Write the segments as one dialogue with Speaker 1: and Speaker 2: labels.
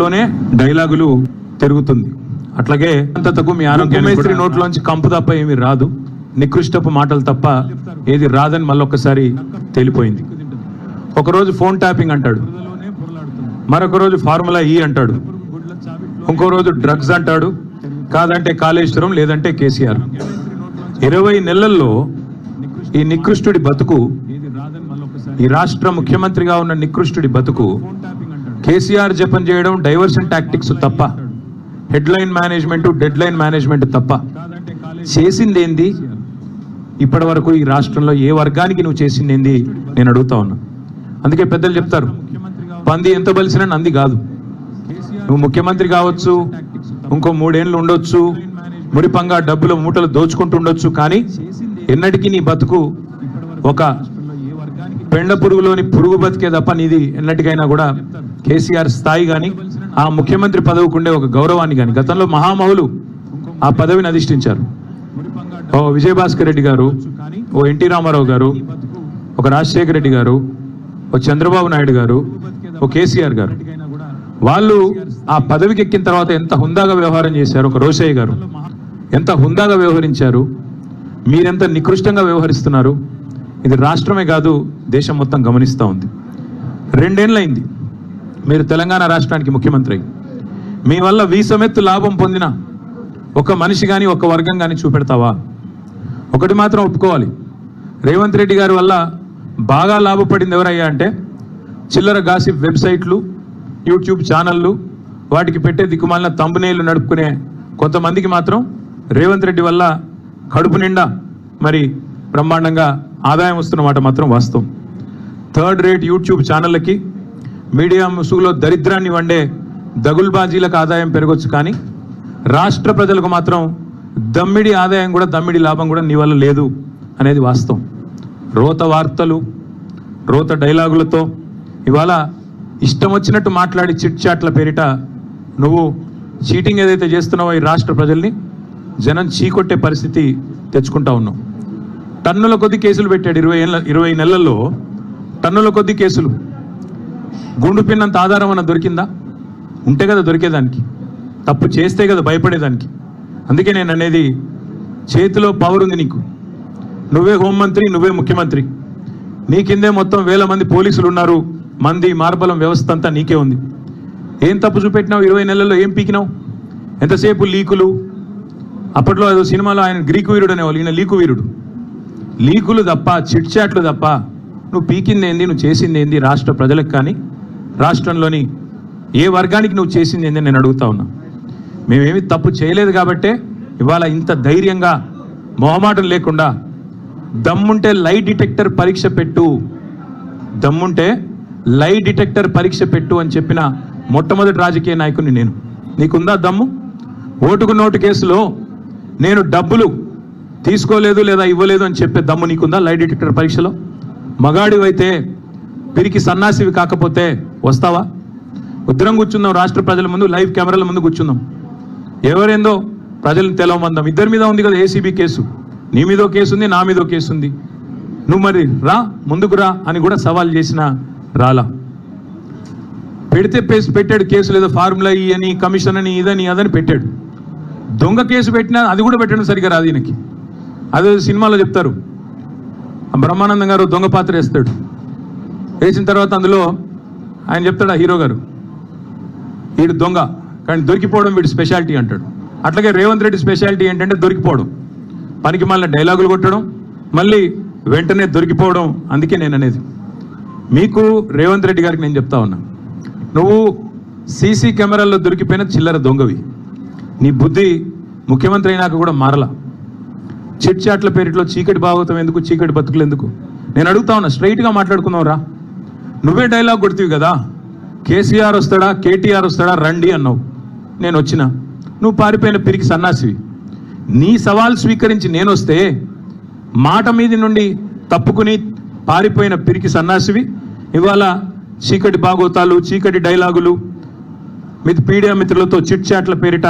Speaker 1: లోనే డైలాగులు తిరుగుతుంది. అట్లాగే అంతకు మీ ఆరోగ్య నోట్లోంచి కంపు తప్ప ఏమీ రాదు. నికృష్టపు మాటలు తప్ప ఏది రాదని మళ్ళొక్కసారి తేలిపోయింది. ఒకరోజు ఫోన్ ట్యాపింగ్ అంటాడు. మరొక రోజు ఫార్ములా ఈ అంటాడు. ఇంకో రోజు డ్రగ్స్ అంటాడు. కాదంటే కాళేశ్వరం లేదంటే కేసీఆర్. ఇరవై నెలల్లో ఈ నికృష్టుడి బతుకు ఈ రాష్ట్ర ముఖ్యమంత్రిగా ఉన్న నికృష్టుడి బతుకు కేసీఆర్ జపం చేయడం డైవర్షన్ టాక్టిక్స్ తప్ప హెడ్లైన్ మేనేజ్మెంట్ డెడ్లైన్ మేనేజ్మెంట్ తప్ప. చేసింది ఏంది ఇప్పటి వరకు ఈ రాష్ట్రంలో ఏ వర్గానికి నువ్వు చేసింది ఏంది నేను అడుగుతా ఉన్నా. అందుకే పెద్దలు చెప్తారు పంది ఎంత బలిసినా నంది కాదు. నువ్వు ముఖ్యమంత్రి కావచ్చు ఇంకో మూడేళ్ళు ఉండొచ్చు మురిపంగా డబ్బులు మూటలు దోచుకుంటుండొచ్చు కానీ ఎన్నటికీ నీ బతుకు ఒక పెండ పురుగులోని పురుగు బతికే తప్ప నీది ఎన్నటికైనా కూడా కేసీఆర్ స్థాయి కానీ ఆ ముఖ్యమంత్రి పదవికి ఉండే ఒక గౌరవాన్ని కానీ గతంలో మహామహులు ఆ పదవిని అధిష్ఠించారు. ఓ విజయభాస్కర్ రెడ్డి గారు ఓ ఎన్టీ రామారావు గారు ఒక రాజశేఖర రెడ్డి గారు ఓ చంద్రబాబు నాయుడు గారు ఓ కేసీఆర్ గారు. వాళ్ళు ఆ పదవికి ఎక్కిన తర్వాత ఎంత హుందాగా వ్యవహారం చేశారు ఒక రోషయ్య గారు. ఎంత హుందాగా వ్యవహరించారు మీరెంత నికృష్టంగా వ్యవహరిస్తున్నారు ఇది రాష్ట్రమే కాదు దేశం మొత్తం గమనిస్తూ ఉంది. రెండేళ్ళైంది మీరు తెలంగాణ రాష్ట్రానికి ముఖ్యమంత్రి. మీ వల్ల వీసమెత్తు లాభం పొందిన ఒక మనిషి కానీ ఒక వర్గం కానీ చూపెడతావా? ఒకటి మాత్రం ఒప్పుకోవాలి. రేవంత్ రెడ్డి గారి వల్ల బాగా లాభపడింది ఎవరయ్యా అంటే చిల్లర గాసిప్ వెబ్సైట్లు యూట్యూబ్ ఛానళ్ళు వాటికి పెట్టే దిక్కుమాలిన తంబునేళ్ళు నడుపుకునే కొంతమందికి మాత్రం రేవంత్ రెడ్డి వల్ల కడుపు నిండా మరి బ్రహ్మాండంగా ఆదాయం వస్తున్నమాట మాత్రం వాస్తవం. థర్డ్ రేట్ యూట్యూబ్ ఛానళ్ళకి మీడియా ముసుగులో దరిద్రాన్ని వండే దగుల్బాజీలకు ఆదాయం పెరగొచ్చు కానీ రాష్ట్ర ప్రజలకు మాత్రం దమ్మిడి ఆదాయం కూడా దమ్మిడి లాభం కూడా నీ వల్ల లేదు అనేది వాస్తవం. రోత వార్తలు రోత డైలాగులతో ఇవాళ ఇష్టం వచ్చినట్టు మాట్లాడి చిట్ చాట్ల పేరిట నువ్వు చీటింగ్ ఏదైతే చేస్తున్నావో ఈ రాష్ట్ర ప్రజల్ని జనం చీకొట్టే పరిస్థితి తెచ్చుకుంటా ఉన్నావు. టన్నుల కొద్ది కేసులు పెట్టాడు ఇరవై ఏళ్ళ ఇరవై నెలల్లో టన్నుల కొద్ది కేసులు. గుండు పిన్నంత ఆధారం అన్న దొరికిందా? ఉంటే కదా దొరికేదానికి. తప్పు చేస్తే కదా భయపడేదానికి. అందుకే నేను అనేది చేతిలో పవర్ ఉంది నీకు. నువ్వే హోంమంత్రి నువ్వే ముఖ్యమంత్రి. నీ కిందే మొత్తం వేల మంది పోలీసులు ఉన్నారు మంది మార్బలం వ్యవస్థ అంతా నీకే ఉంది. ఏం తప్పు చూపెట్టినావు? ఇరవై నెలల్లో ఏం పీకినావు? ఎంతసేపు లీకులు? అప్పట్లో ఏదో సినిమాలో ఆయన గ్రీకు వీరుడు అనేవాళ్ళు. ఈయన లీకు వీరుడు. లీకులు తప్ప చిట్ చాట్లు తప్ప నువ్వు పీకిందేంది నువ్వు చేసింది ఏంది రాష్ట్ర ప్రజలకు కానీ రాష్ట్రంలోని ఏ వర్గానికి నువ్వు చేసింది ఏంది నేను అడుగుతా ఉన్నా. మేమేమి తప్పు చేయలేదు కాబట్టే ఇవాళ ఇంత ధైర్యంగా మొహమాటం లేకుండా దమ్ముంటే లై డిటెక్టర్ పరీక్ష పెట్టు దమ్ముంటే లై డిటెక్టర్ పరీక్ష పెట్టు అని చెప్పిన మొట్టమొదటి రాజకీయ నాయకుని నేను. నీకుందా దమ్ము? ఓటుకు నోటు కేసులో నేను డబ్బులు తీసుకోలేదు లేదా ఇవ్వలేదు అని చెప్పే దమ్ము నీకుందా లై డిటెక్టర్ పరీక్షలో? మగాడివైతే పిరికి సన్నాసివి కాకపోతే వస్తావా? ఉద్రం కూర్చుందాం రాష్ట్ర ప్రజల ముందు లైవ్ కెమెరాల ముందు కూర్చుందాం ఎవరేందో ప్రజలను తెలవమందాం. ఇద్దరి మీద ఉంది కదా ఏసీబీ కేసు. నీ మీదో కేసు ఉంది నా మీదో కేసు ఉంది నువ్వు మరి రా ముందుకు రా అని కూడా సవాల్ చేసిన రాలా. పెడితే పెట్టాడు కేసు లేదా ఫార్ములా ఈ అని కమిషన్ అని ఇదని అదని పెట్టాడు. దొంగ కేసు పెట్టినా అది కూడా పెట్టడం సరిగా రాదు ఈయనకి. అదే సినిమాలో చెప్తారు. బ్రహ్మానందం గారు దొంగ పాత్ర వేస్తాడు. వేసిన తర్వాత అందులో ఆయన చెప్తాడు ఆ హీరో గారు వీడు దొంగ కానీ దొరికిపోవడం వీడి స్పెషాలిటీ అంటాడు. అట్లాగే రేవంత్ రెడ్డి స్పెషాలిటీ ఏంటంటే దొరికిపోవడం. పనికి మళ్ళీ డైలాగులు కొట్టడం మళ్ళీ వెంటనే దొరికిపోవడం అందుకే నేను అనేది. మీకు రేవంత్ రెడ్డి గారికి నేను చెప్తా ఉన్నా నువ్వు సీసీ కెమెరాల్లో దొరికిపోయిన చిల్లర దొంగవి. నీ బుద్ధి ముఖ్యమంత్రి అయినాక కూడా మారలా. చిట్ చాట్ల పేరిట్లో చీకటి భాగవతం ఎందుకు చీకటి బతుకులు ఎందుకు? నేను అడుగుతా ఉన్నా స్ట్రైట్గా మాట్లాడుకుందాం రా. నువ్వే డైలాగ్ కొడుతుంది కదా. కేసీఆర్ వస్తాడా కేటీఆర్ వస్తాడా రండి అన్నావు. నేను వచ్చిన. నువ్వు పారిపోయిన పిరికి సన్నాసివి. నీ సవాల్ స్వీకరించి నేను వస్తే మాట మీది నుండి తప్పుకుని పారిపోయిన పిరికి సన్నాసివి. ఇవాళ చీకటి బాగోతాలు చీకటి డైలాగులు మిత్ పీడియా మిత్రులతో చిట్ చాట్ల పేరిట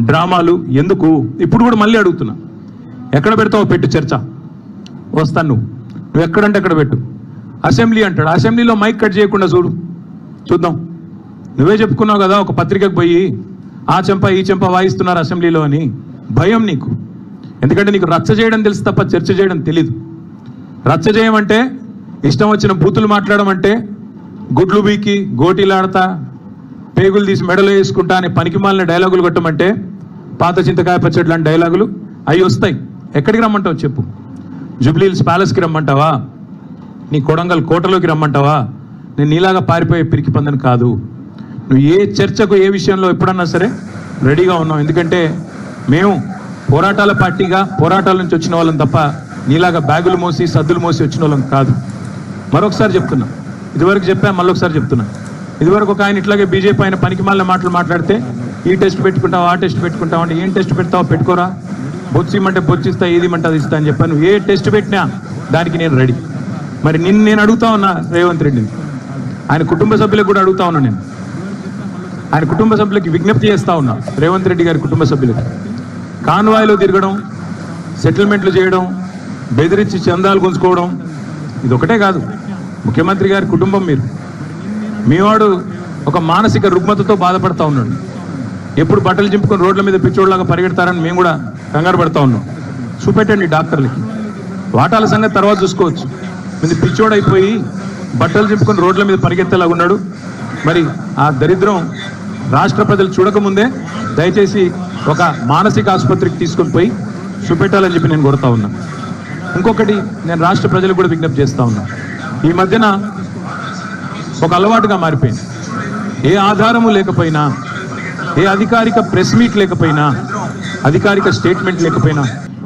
Speaker 1: డ్రామాలు ఎందుకు? ఇప్పుడు కూడా మళ్ళీ అడుగుతున్నా. ఎక్కడ పెడతావో పెట్టు చర్చ. వస్తాను నువ్వు. నువ్వు ఎక్కడంటే అక్కడ పెట్టు. అసెంబ్లీ అంటాడు. అసెంబ్లీలో మైక్ కట్ చేయకుండా చూడు. చూద్దాం. నువ్వే చెప్పుకున్నావు కదా ఒక పత్రికకు పోయి ఆ చెంప ఈ చెంప వాయిస్తున్నారు అసెంబ్లీలో అని. భయం నీకు. ఎందుకంటే నీకు రచ్చ చేయడం తెలుసు తప్ప చర్చ చేయడం తెలీదు. రచ్చ చేయమంటే ఇష్టం వచ్చిన బూతులు మాట్లాడడం అంటే గుడ్లు బీకి గోటీలాడతా పేగులు తీసి మెడలో వేసుకుంటా అనే పనికిమాలిన డైలాగులు కొట్టమంటే పాత చింతకాయ పచ్చడి లాంటి డైలాగులు అవి వస్తాయి. ఎక్కడికి రమ్మంటావు చెప్పు. జూబ్లీహిల్స్ ప్యాలెస్కి రమ్మంటావా? నీ కొడంగల్ కోటలోకి రమ్మంటావా? నేను నీలాగా పారిపోయే పిరికి పందని కాదు. నువ్వు ఏ చర్చకు ఏ విషయంలో ఎప్పుడన్నా సరే రెడీగా ఉన్నాం ఎందుకంటే మేము పోరాటాల పార్టీగా పోరాటాల నుంచి వచ్చిన వాళ్ళం తప్ప నీలాగా బ్యాగులు మోసి సద్దులు మోసి వచ్చిన వాళ్ళం కాదు. మరొకసారి చెప్తున్నా. ఇదివరకు చెప్పా మళ్ళొకసారి చెప్తున్నా. ఇదివరకు ఒక ఆయన ఇట్లాగే బీజేపీ ఆయన పనికి మళ్ళీ మాటలు మాట్లాడితే ఈ టెస్ట్ పెట్టుకుంటావు ఆ టెస్ట్ పెట్టుకుంటావు అంటే ఏం టెస్ట్ పెడతావో పెట్టుకోరా? బొచ్చిమంటే బొచ్చిస్తా ఏది మంటే అది ఇస్తా అని చెప్పాను ఏ టెస్ట్ పెట్టినా దానికి నేను రెడీ. మరి నిన్ను నేను అడుగుతా ఉన్నా రేవంత్ రెడ్డిని. ఆయన కుటుంబ సభ్యులకు కూడా అడుగుతా ఉన్నా నేను. ఆయన కుటుంబ సభ్యులకి విజ్ఞప్తి చేస్తా ఉన్నా రేవంత్ రెడ్డి గారి కుటుంబ సభ్యులకి. కాన్వాయ్లో తిరగడం సెటిల్మెంట్లు చేయడం బెదిరించి చందాలు గుంజుకోవడం ఇది ఒకటే కాదు. ముఖ్యమంత్రి గారి కుటుంబం మీరు. మీవాడు ఒక మానసిక రుగ్మతతో బాధపడతా ఉన్నాడు. ఎప్పుడు బట్టలు చింపుకొని రోడ్ల మీద పిచ్చోడ్లాగా పరిగెడతారని మేము కూడా కంగారు పడతా ఉన్నాం. చూపెట్టండి డాక్టర్లకి వాటాల సంగతి తర్వాత చూసుకోవచ్చు. ఇది పిచ్చోడైపోయి బట్టలు చెప్పుకొని రోడ్ల మీద పరిగెత్తేలాగా ఉన్నాడు. మరి ఆ దరిద్రం రాష్ట్ర ప్రజలు చూడకముందే దయచేసి ఒక మానసిక ఆసుపత్రికి తీసుకొని పోయి చూపెట్టాలని చెప్పి నేను కోరుతా ఉన్నా. ఇంకొకటి నేను రాష్ట్ర ప్రజలకు కూడా విజ్ఞప్తి చేస్తా ఉన్నా. ఈ మధ్యన ఒక అలవాటుగా మారిపోయింది. ఏ ఆధారము లేకపోయినా ఏ అధికారిక ప్రెస్ మీట్ లేకపోయినా అధికారిక స్టేట్మెంట్ లేకపోయినా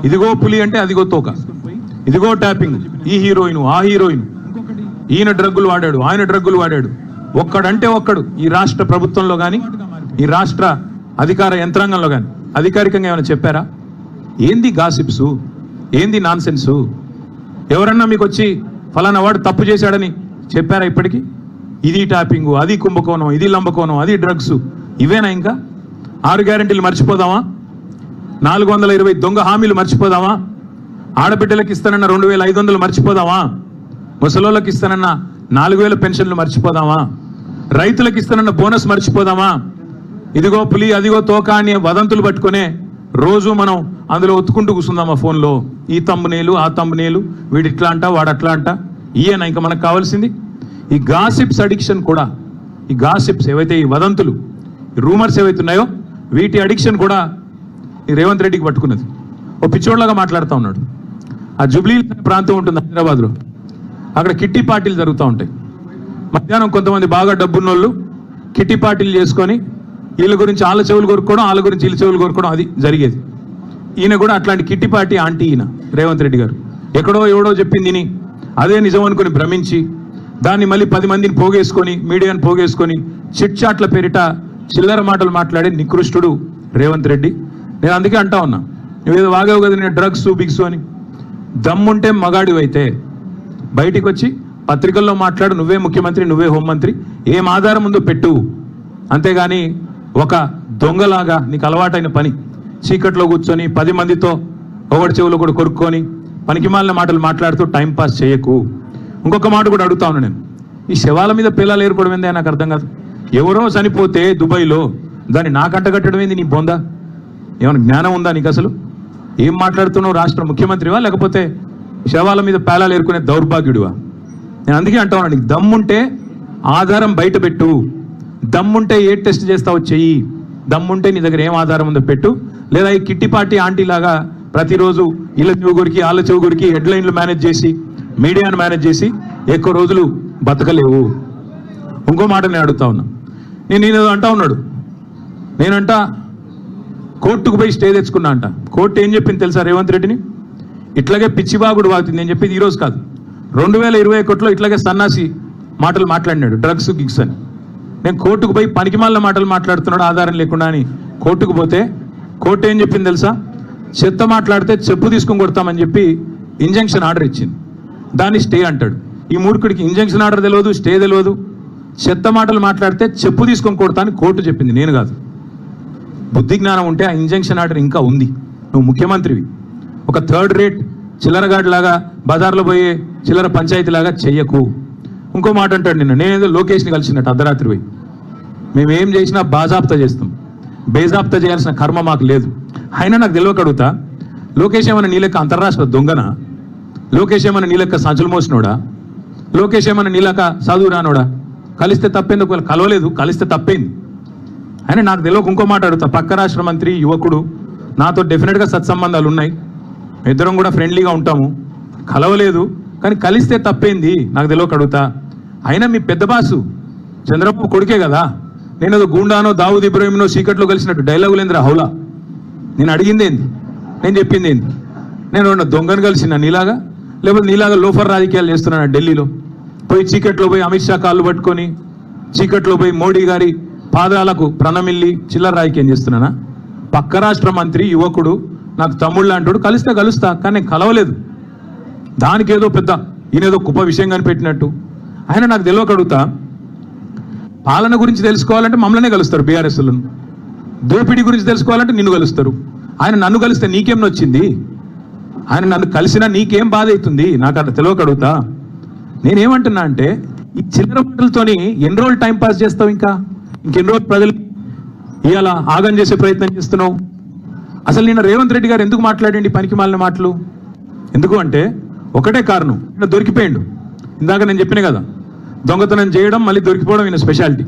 Speaker 1: ఇదిగో పులి అంటే అదిగో తోక. ఇదిగో ట్యాపింగ్ ఈ హీరోయిన్ ఆ హీరోయిన్. ఈయన డ్రగ్గులు వాడాడు ఆయన డ్రగ్గులు వాడాడు. ఒక్కడంటే ఒక్కడు ఈ రాష్ట్ర ప్రభుత్వంలో కానీ ఈ రాష్ట్ర అధికార యంత్రాంగంలో కానీ అధికారికంగా ఏమైనా చెప్పారా? ఏంది గాసిప్సు? ఏంది నాన్సెన్సు? ఎవరన్నా మీకు వచ్చి ఫలానా వాడు తప్పు చేశాడని చెప్పారా ఇప్పటికీ? ఇది టాపింగు అది కుంభకోణం ఇది లంబకోణం అది డ్రగ్స్. ఇవేనా ఇంకా? ఆరు గ్యారెంటీలు మర్చిపోదామా? నాలుగు వందల ఇరవై దొంగ హామీలు మర్చిపోదామా? ఆడబిడ్డలకు ఇస్తానన్న రెండు వేల ఐదు వందలు మర్చిపోదామా? ముసలోళ్ళకి ఇస్తానన్న నాలుగు వేల పెన్షన్లు మర్చిపోదామా? రైతులకు ఇస్తానన్న బోనస్ మర్చిపోదామా? ఇదిగో పులి అదిగో తోక అని వదంతులు పట్టుకునే రోజు మనం అందులో ఒత్తుకుంటూ కూర్చుందాం ఆ ఫోన్లో? ఈ తమ్మునేలు ఆ తమ్మునేలు వీడు ఇట్లా అంట వాడు అట్లా అంట? ఈయన ఇంకా మనకు కావాల్సింది? ఈ గాసిప్స్ అడిక్షన్ కూడా ఈ గాసిప్స్ ఏవైతే ఈ వదంతులు రూమర్స్ ఏవైతే ఉన్నాయో వీటి అడిక్షన్ కూడా ఈ రేవంత్ రెడ్డికి పట్టుకున్నది. ఓ పిచ్చోళ్ళగా మాట్లాడుతూ ఉన్నాడు. ఆ జుబ్లీ ప్రాంతం ఉంటుంది హైదరాబాద్లో. అక్కడ కిట్టి పార్టీలు జరుగుతూ ఉంటాయి. మధ్యాహ్నం కొంతమంది బాగా డబ్బున్నోళ్ళు కిట్టి పార్టీలు చేసుకొని వీళ్ళ గురించి వాళ్ళ చెవులు కొరుక్కోవడం వాళ్ళ గురించి వీళ్ళ చెవులు కొరుక్కోవడం అది జరిగేది. ఈయన కూడా అట్లాంటి కిట్టి పార్టీ ఆంటీ ఈయన రేవంత్ రెడ్డి గారు. ఎక్కడో ఎవడో చెప్పింది విని అదే నిజం అనుకుని భ్రమించి దాన్ని మళ్ళీ పది మందిని పోగేసుకొని మీడియాను పోగేసుకొని చిట్ చాట్ల పేరిట చిల్లర మాటలు మాట్లాడే నికృష్టుడు రేవంత్ రెడ్డి. నేను అందుకే అంటా ఉన్నా. నువ్వేదో వాగావు కదా నేను డ్రగ్స్ బిగ్స్ అని. దమ్ముంటే మగాడివైతే బయటికి వచ్చి పత్రికల్లో మాట్లాడు నువ్వే ముఖ్యమంత్రి నువ్వే హోంమంత్రి. ఏం ఆధారం ఉందో పెట్టు. అంతేగాని ఒక దొంగలాగా నీకు అలవాటైన పని. చీకట్లో కూర్చొని పది మందితో ఒకటి చెవులు కూడా కొరుక్కొని పనికిమాలిన మాటలు మాట్లాడుతూ టైంపాస్ చేయకు. ఇంకొక మాట కూడా అడుగుతా ఉన్నా నేను. ఈ శవాల మీద పిల్లలు ఏర్పడమైందే నాకు అర్థం కాదు. ఎవరో చనిపోతే దుబాయ్లో దాన్ని నాకంట కట్టడం నీ బొందా? ఏమైనా జ్ఞానం ఉందా నీకు అసలు? ఏం మాట్లాడుతున్నావు? రాష్ట్ర ముఖ్యమంత్రివా? లేకపోతే శవాల మీద పేలాలు ఏరుకునే దౌర్భాగ్యుడివా? నేను అందుకే అంటా ఉన్నా నీకు దమ్ముంటే ఆధారం బయట పెట్టు. దమ్ముంటే ఏ టెస్ట్ చేస్తావో చెయ్యి. దమ్ముంటే నీ దగ్గర ఏం ఆధారం ఉందో పెట్టు. లేదా ఈ కిట్టి పార్టీ ఆంటీ లాగా ప్రతిరోజు ఇళ్ళ చెవుగురికి ఆళ్ళ చెవు హెడ్లైన్లు మేనేజ్ చేసి మీడియాను మేనేజ్ చేసి ఎక్కువ రోజులు బతకలేవు. ఇంకో మాట నేను అడుగుతా ఉన్నా. నేను నేను అంటా ఉన్నాడు. నేనంటా కోర్టుకు పోయి స్టే తెచ్చుకున్నా అంట. కోర్టు ఏం చెప్పింది తెలుసా రేవంత్ రెడ్డిని? ఇట్లాగే పిచ్చిబాగుడు వాగుతుంది నేను చెప్పింది ఈరోజు కాదు. రెండు వేల ఇరవై ఒకటిలో ఇట్లాగే సన్నాసి మాటలు మాట్లాడినాడు డ్రగ్స్ గిగ్స్ అని. నేను కోర్టుకు పోయి పనికిమాల మాటలు మాట్లాడుతున్నాడు ఆధారం లేకుండా అని. కోర్టుకు పోతే కోర్టు ఏం చెప్పింది తెలుసా? చెత్త మాట్లాడితే చెప్పు తీసుకొని కొడతామని చెప్పి ఇంజంక్షన్ ఆర్డర్ ఇచ్చింది. దాన్ని స్టే అంటాడు. ఈ మూర్ఖుడికి ఇంజంక్షన్ ఆర్డర్ తెలియదు స్టే తెలియదు చెత్త మాటలు మాట్లాడితే చెప్పు తీసుకొని కొడతా అని కోర్టు చెప్పింది నేను కాదు. బుద్ధి జ్ఞానం ఉంటే ఆ ఇంజంక్షన్ ఆర్డర్ ఇంకా ఉంది. నువ్వు ముఖ్యమంత్రివి. ఒక థర్డ్ రేట్ చిల్లరగాడి లాగా బజార్లో పోయే చిల్లర పంచాయతీ లాగా చెయ్యకు. ఇంకో మాట అంటాడు నిన్న. నేనేదో లోకేష్ని కలిసినట్టు అర్ధరాత్రి పోయి. మేము ఏం చేసినా బాజాప్తా చేస్తాం. బేజాప్తా చేయాల్సిన కర్మ మాకు లేదు. అయినా నాకు తెలియక అడుగుతా లోకేష్ ఏమైనా నీ లెక్క అంతర్రాష్ట్ర దొంగన? లోకేష్ ఏమైనా నీ లెక్క సంచులు మోసినోడా? లోకేష్ ఏమైనా నీ లెక్క చదువు రానోడా? కలిస్తే తప్పేందుకు? కలవలేదు. కలిస్తే తప్పేంది? అయినా నాకు తెలియక ఇంకో మాట అడుగుతా. పక్క రాష్ట్ర మంత్రి యువకుడు నాతో డెఫినెట్గా సత్సంబంధాలు ఉన్నాయి. ఇద్దరం కూడా ఫ్రెండ్లీగా ఉంటాము. కలవలేదు కానీ కలిస్తే తప్పేంది? నాకు తెలియక అడుగుతా. అయినా మీ పెద్ద బాసు చంద్రబాబు కొడుకే కదా. నేను ఏదో గూండానో దావుద్ ఇబ్రాహింనో చీకట్లో కలిసినట్టు డైలాగులు ఏంద్రా హౌలా. నేను అడిగింది ఏంది? నేను చెప్పింది ఏంది? నేను ఏమన్నా దొంగను కలిసిన నీలాగా? లేకపోతే నీలాగా లోఫర్ రాజకీయాలు చేస్తున్నాను ఢిల్లీలో? పోయి చీకట్లో పోయి అమిత్ షా కాళ్ళు పట్టుకొని చీకట్లో పోయి మోడీ గారి పాదాలకు ప్రణమిల్లి చిల్లరాయికి ఏం చేస్తున్నానా? పక్క రాష్ట్ర మంత్రి యువకుడు నాకు తమ్ముళ్ళు అంటాడు కలిస్తే కలుస్తా కానీ నేను కలవలేదు. దానికి ఏదో పెద్ద ఈయనేదో గొప్ప విషయం కనిపెట్టినట్టు. ఆయన నాకు తెలియకడుగుతా పాలన గురించి తెలుసుకోవాలంటే మమ్మల్నే కలుస్తారు బీఆర్ఎస్లను. దోపిడీ గురించి తెలుసుకోవాలంటే నిన్ను కలుస్తారు. ఆయన నన్ను కలిస్తే నీకేం నొచ్చింది? ఆయన నన్ను కలిసినా నీకేం బాధ అవుతుంది? నాకు అట్లా తెలియకడుగుతా నేనేమంటున్నా అంటే ఈ చిల్లర మాటలతోని ఎన్ని రోజులు టైం పాస్ చేస్తావు ఇంకా? ఇంకెన్ని రోజు ప్రజలు ఇవాళ ఆగం చేసే ప్రయత్నం చేస్తున్నావు అసలు నిన్న రేవంత్ రెడ్డి గారు ఎందుకు మాట్లాడండి పనికి మాలిన మాటలు? ఎందుకు అంటే ఒకటే కారణం ఈయన దొరికిపోయిండు. ఇందాక నేను చెప్పిన కదా దొంగతనం చేయడం మళ్ళీ దొరికిపోవడం ఈయన స్పెషాలిటీ.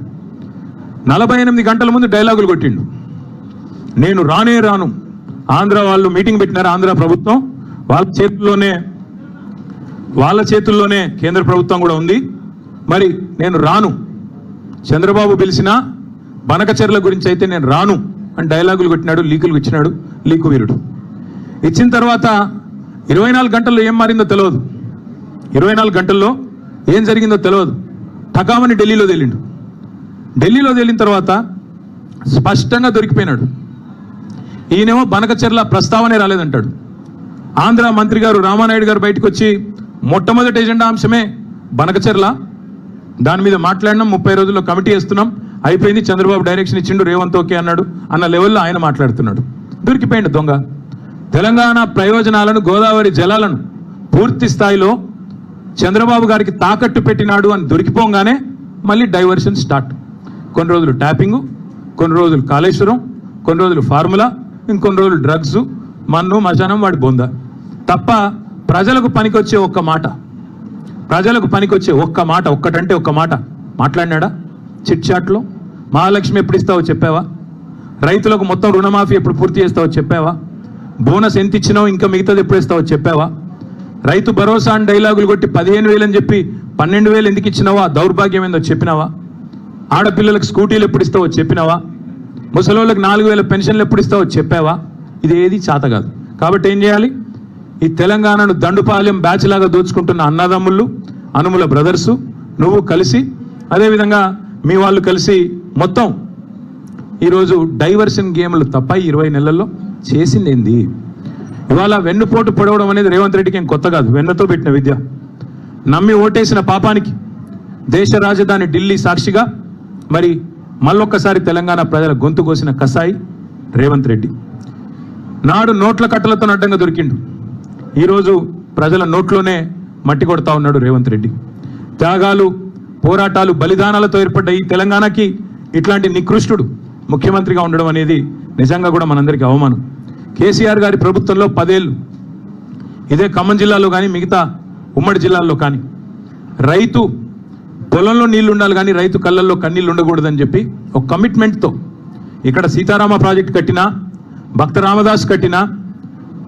Speaker 1: నలభై ఎనిమిది గంటల ముందు డైలాగులు కొట్టిండు. నేను రానే రాను. ఆంధ్ర వాళ్ళు మీటింగ్ పెట్టినారు ఆంధ్ర ప్రభుత్వం. వాళ్ళ చేతుల్లోనే వాళ్ళ చేతుల్లోనే కేంద్ర ప్రభుత్వం కూడా ఉంది. మరి నేను రాను. చంద్రబాబు పిలిచిన బనకచెర్ల గురించి అయితే నేను రాను అని డైలాగులు కొట్టినాడు లీకులు ఇచ్చినాడు లీకు వీరుడు ఇచ్చిన తర్వాత ఇరవై నాలుగు గంటల్లో ఏం మారిందో తెలియదు ఇరవై నాలుగు గంటల్లో ఏం జరిగిందో తెలియదు టకామని ఢిల్లీలో తేలిండు. ఢిల్లీలో తేలిన తర్వాత స్పష్టంగా దొరికిపోయినాడు. ఈయనేమో బనకచెర్ల ప్రస్తావనే రాలేదంటాడు. ఆంధ్ర మంత్రి గారు రామానాయుడు గారు బయటకు వచ్చి మొట్టమొదటి ఎజెండా అంశమే బనకచెర్ల దాని మీద మాట్లాడినాం ముప్పై రోజుల్లో కమిటీ వేస్తున్నాం. అయిపోయింది చంద్రబాబు డైరెక్షన్ ఇచ్చిండు రేవంత్ ఓకే అన్నాడు. అన్న లెవెల్లో ఆయన మాట్లాడుతున్నాడు. దొరికిపోయింది దొంగ. తెలంగాణ ప్రయోజనాలను గోదావరి జలాలను పూర్తి స్థాయిలో చంద్రబాబు గారికి తాకట్టు పెట్టినాడు అని దొరికిపోగానే మళ్ళీ డైవర్షన్ స్టార్ట్ కొన్ని రోజులు ట్యాపింగ్ కొన్ని రోజులు కాళేశ్వరం కొన్ని రోజులు ఫార్ములా ఇంకొన్ని రోజులు డ్రగ్స్ మన్ను మశానం వాడి బొంద. తప్ప ప్రజలకు పనికొచ్చే ఒక్క మాట. ప్రజలకు పనికొచ్చే ఒక్క మాట ఒక్కటంటే ఒక్క మాట. మాట్లాడినాడా? చిట్ చాట్లో? మహాలక్ష్మి ఎప్పుడు ఇస్తావో చెప్పావా? రైతులకు మొత్తం రుణమాఫీ ఎప్పుడు పూర్తి చేస్తావో చెప్పావా? బోనస్ ఎంత ఇచ్చినావు? ఇంకా మిగతాది ఎప్పుడు ఇస్తావో చెప్పావా? రైతు భరోసా అని డైలాగులు కొట్టి పదిహేను వేలు అని చెప్పి పన్నెండు వేలు ఎందుకు ఇచ్చినావా? దౌర్భాగ్యం ఏందో చెప్పినావా? ఆడపిల్లలకు స్కూటీలు ఎప్పుడు ఇస్తావో చెప్పినావా? ముసలోళ్ళకి నాలుగు వేల పెన్షన్లు ఎప్పుడు ఇస్తావో చెప్పావా? ఇది ఏది చేత కాదు. కాబట్టి ఏం చేయాలి? ఈ తెలంగాణను దండుపాలెం బ్యాచ్ లాగా దోచుకుంటున్న అన్నదమ్ముళ్ళు అనుముల బ్రదర్సు నువ్వు కలిసి అదేవిధంగా మీ వాళ్ళు కలిసి మొత్తం ఈరోజు డైవర్షన్ గేమ్లు తప్ప ఇరవై నెలల్లో చేసింది ఏంది ఇవాళ వెన్నుపోటు పొడవడం అనేది రేవంత్ రెడ్డికి ఏం కొత్త కాదు. వెన్నతో పెట్టిన విద్య. నమ్మి ఓటేసిన పాపానికి దేశ రాజధాని ఢిల్లీ సాక్షిగా మరి మళ్ళొక్కసారి తెలంగాణ ప్రజల గొంతు కోసిన కసాయి రేవంత్ రెడ్డి. నాడు నోట్ల కట్టలతో అడ్డంగా దొరికిండు. ఈరోజు ప్రజల నోట్లోనే మట్టి కొడతా ఉన్నాడు రేవంత్ రెడ్డి. త్యాగాలు పోరాటాలు బలిదానాలతో ఏర్పడ్డ ఈ తెలంగాణకి ఇట్లాంటి నికృష్టుడు ముఖ్యమంత్రిగా ఉండడం అనేది నిజంగా కూడా మనందరికీ అవమానం. కేసీఆర్ గారి ప్రభుత్వంలో పదేళ్ళు. ఇదే ఖమ్మం జిల్లాలో కానీ మిగతా ఉమ్మడి జిల్లాల్లో కానీ. రైతు పొలంలో నీళ్ళు ఉండాలి కానీ రైతు కళ్ళల్లో కన్నీళ్ళు ఉండకూడదని చెప్పి ఒక కమిట్మెంట్తో ఇక్కడ సీతారామ ప్రాజెక్ట్ కట్టినా భక్త రామదాస్ కట్టినా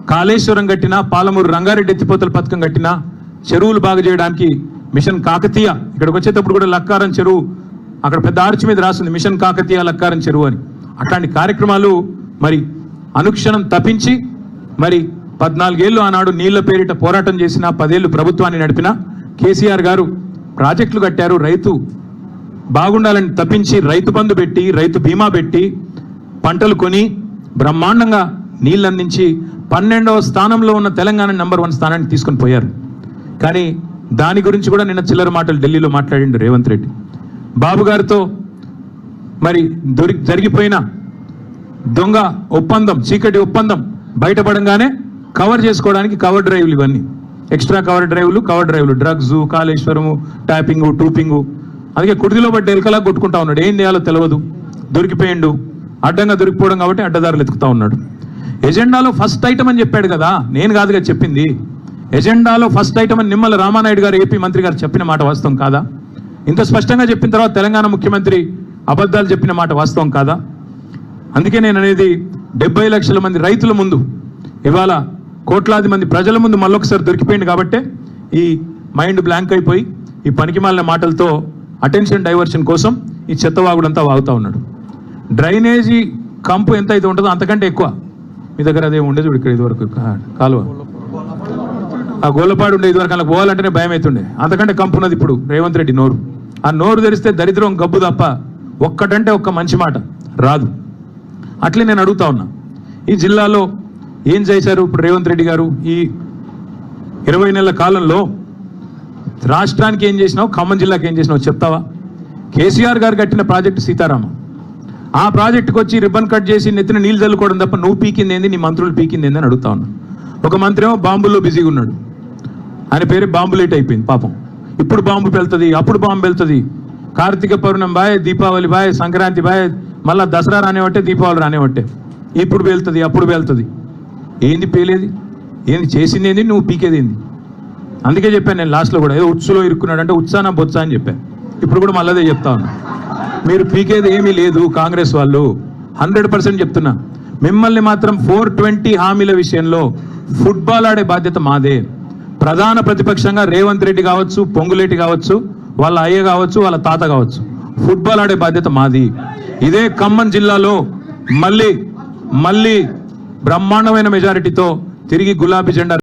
Speaker 1: కాళేశ్వరం కట్టినా పాలమూరు రంగారెడ్డి ఎత్తిపోతల పథకం కట్టినా చెరువులు బాగు చేయడానికి మిషన్ కాకతీయ ఇక్కడికి వచ్చేటప్పుడు కూడా లక్కారం చెరువు అక్కడ పెద్ద ఆర్చి మీద రాస్తుంది మిషన్ కాకతీయ లక్కారం చెరువు అని. అట్లాంటి కార్యక్రమాలు మరి అనుక్షణం తప్పించి మరి పద్నాలుగేళ్ళు ఆనాడు నీళ్ళ పేరిట పోరాటం చేసిన పదేళ్ళు ప్రభుత్వాన్ని నడిపిన కేసీఆర్ గారు ప్రాజెక్టులు కట్టారు. రైతు బాగుండాలని తప్పించి రైతు బంధు పెట్టి రైతు బీమా పెట్టి పంటలు కొని బ్రహ్మాండంగా నీళ్ళు అందించి పన్నెండవ స్థానంలో ఉన్న తెలంగాణ నెంబర్ వన్ స్థానాన్ని తీసుకొని పోయారు. కానీ దాని గురించి కూడా నిన్న చిల్లర మాటలు ఢిల్లీలో మాట్లాడిండు రేవంత్ రెడ్డి. బాబు గారితో మరి దొరి జరిగిపోయిన దొంగ ఒప్పందం చీకటి ఒప్పందం బయటపడంగానే కవర్ చేసుకోవడానికి కవర్ డ్రైవ్లు ఇవన్నీ. ఎక్స్ట్రా కవర్ డ్రైవ్లు కవర్ డ్రైవ్లు డ్రగ్స్ కాళేశ్వరము ట్యాపింగు టూపింగు అందుకే కుడిదిలో పడ్డ ఎలకలా కొట్టుకుంటా ఉన్నాడు. ఏం చేయాలో తెలియదు దొరికిపోయిండు. అడ్డంగా దొరికిపోవడం కాబట్టి అడ్డదారులు ఎత్తుకుతా ఉన్నాడు. ఎజెండాలో ఫస్ట్ ఐటమ్ అని చెప్పాడు కదా నేను కాదుగా చెప్పింది. ఎజెండాలో ఫస్ట్ ఐటమ్ అని నిమ్మల రామానాయుడు గారు ఏపీ మంత్రి గారు చెప్పిన మాట వాస్తవం కాదా? ఇంత స్పష్టంగా చెప్పిన తర్వాత తెలంగాణ ముఖ్యమంత్రి అబద్ధాలు చెప్పిన మాట వాస్తవం కాదా? అందుకే నేను అనేది డెబ్బై లక్షల మంది రైతుల ముందు ఇవాళ కోట్లాది మంది ప్రజల ముందు మళ్ళొకసారి దొరికిపోయింది కాబట్టే ఈ మైండ్ బ్లాంక్ అయిపోయి ఈ పనికిమాలిన మాటలతో అటెన్షన్ డైవర్షన్ కోసం ఈ చెత్తవాగుడంతా వాగుతా ఉన్నాడు. డ్రైనేజీ కంపు ఎంత అయితే ఉంటుందో అంతకంటే ఎక్కువ. మీ దగ్గర అదే ఉండేది చూడు ఇక్కడ ఇదివరకు కాలువ. ఆ గోళ్ళపాడు ఉండే ఇదివరకు అలా పోవాలంటేనే భయం అవుతుండే అంతకంటే కంపు ఉన్నది ఇప్పుడు రేవంత్ రెడ్డి నోరు. ఆ నోరు తెరిస్తే దరిద్రం గబ్బు తప్ప ఒక్కటంటే ఒక్క మంచి మాట రాదు. అట్లే నేను అడుగుతా ఉన్నా. ఈ జిల్లాలో ఏం చేశారు ఇప్పుడు రేవంత్ రెడ్డి గారు? ఈ ఇరవై నెలల కాలంలో రాష్ట్రానికి ఏం చేసినావు? ఖమ్మం జిల్లాకి ఏం చేసినావు? చెప్తావా? కేసీఆర్ గారు కట్టిన ప్రాజెక్టు సీతారామం. ఆ ప్రాజెక్టుకు వచ్చి రిబ్బన్ కట్ చేసి నెత్తిన నీళ్ళు చల్లుకోవడం తప్ప నువ్వు పీకింది ఏంది నీ మంత్రులు పీకింది ఏంది అని అడుగుతా ఉన్నా. ఒక మంత్రి ఏమో బాంబుల్లో బిజీగా ఉన్నాడు. ఆయన పేరు బాంబు లేట్ అయిపోయింది పాపం. ఇప్పుడు బాంబు పెళ్తుంది అప్పుడు బాంబు వెళ్తుంది కార్తీక పౌర్ణం బాయ్ దీపావళి బాయ్ సంక్రాంతి బాయ్ మళ్ళా దసరా రానివట్టే దీపావళి రానివట్టే ఇప్పుడు వెళ్తుంది అప్పుడు వెళ్తుంది ఏంది పేలేది? ఏంది చేసింది ఏంది నువ్వు పీకేది ఏంది అందుకే చెప్పాను నేను లాస్ట్లో కూడా. ఏదో ఉత్సులో ఇరుక్కున్నాడు అంటే ఉత్సాహ బొత్స అని చెప్పాను. ఇప్పుడు కూడా మళ్ళీ చెప్తా ఉన్నా. మీరు పీకేది ఏమీ లేదు కాంగ్రెస్ వాళ్ళు. హండ్రెడ్ పర్సెంట్ చెప్తున్నా. మిమ్మల్ని మాత్రం ఫోర్ ట్వంటీ హామీల విషయంలో ఫుట్బాల్ ఆడే బాధ్యత మాదే. ప్రధాన ప్రతిపక్షంగా రేవంత్ రెడ్డి కావచ్చు పొంగులేటి కావచ్చు వాళ్ళ అయ్య కావచ్చు వాళ్ళ తాత కావచ్చు. ఫుట్బాల్ ఆడే బాధ్యత మాది. ఇదే ఖమ్మం జిల్లాలో మళ్ళీ మళ్ళీ బ్రహ్మాండమైన మెజారిటీతో తిరిగి గులాబీ జెండా